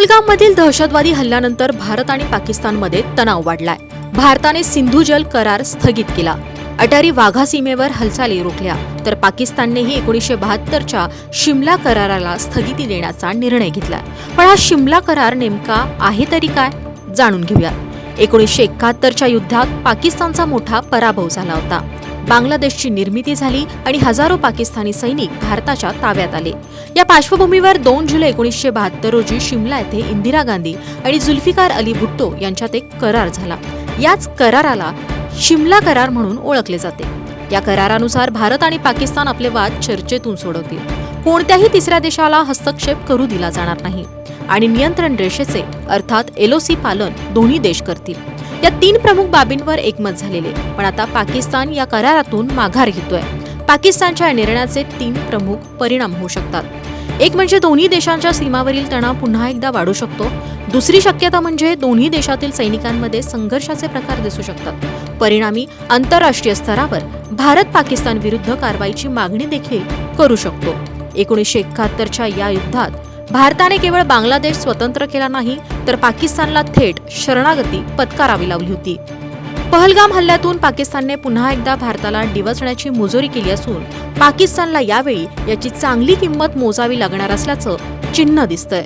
पहलगाममधील दहशतवादी हल्ल्यानंतर भारत आणि पाकिस्तानमध्ये तणाव वाढलाय. भारताने सिंधू जल करार स्थगित केला. अटारी वाघा सीमेवर हालचाली रोखल्या. तर पाकिस्ताननेही एकोणीसशे बहात्तरच्या शिमला कराराला स्थगिती देण्याचा निर्णय घेतला पण हा शिमला करार नेमका आहे तरी काय? जाणून घेऊया एकोणीसशे एकाहत्तरच्या युद्धात पाकिस्तानचा मोठा पराभव झाला होता. बांगलादेशची निर्मिती झाली आणि हजारो पाकिस्तानी सैनिक भारताच्या ताब्यात आले. या पार्श्वभूमीवर दोन जुलै एकोणीसशे बहात्तर रोजी शिमला येथे इंदिरा गांधी आणि जुल्फिकार अली भुट्टो यांच्यात एक करार झाला. याच कराराला शिमला करार म्हणून ओळखले जाते. या करारानुसार भारत आणि पाकिस्तान आपले वाद चर्चेतून सोडवतील. कोणत्याही तिसऱ्या देशाला हस्तक्षेप करू दिला जाणार नाही. आणि नियंत्रण रेषेचे अर्थात एलओसी पालन दोन्ही देश करतील. या तीन प्रमुख बाबींवर एकमत झालेले. पण आता पाकिस्तान या करारातून माघार घेतोय. पाकिस्तानच्या या निर्णयाचे तीन प्रमुख परिणाम होऊ शकतात. एक म्हणजे दोन्ही देशांच्या सीमावरील तणाव पुन्हा एकदा वाढू शकतो. दुसरी शक्यता म्हणजे दोन्ही देशातील सैनिकांमध्ये संघर्षाचे प्रकार दिसू शकतात. परिणामी आंतरराष्ट्रीय स्तरावर भारत पाकिस्तान विरुद्ध कारवाईची मागणी देखील करू शकतो. एकोणीसशे एकाहत्तरच्या या युद्धात भारताने केवळ बांगलादेश स्वतंत्र केला नाही तर पाकिस्तानला थेट शरणागती पत्करावी लावली होती. पहलगाम हल्ल्यातून पाकिस्तानने पुन्हा एकदा भारताला डिवचण्याची मुजोरी केली असून पाकिस्तानला यावेळी याची चांगली किंमत मोजावी लागणार असल्याचं चिन्ह दिसतंय.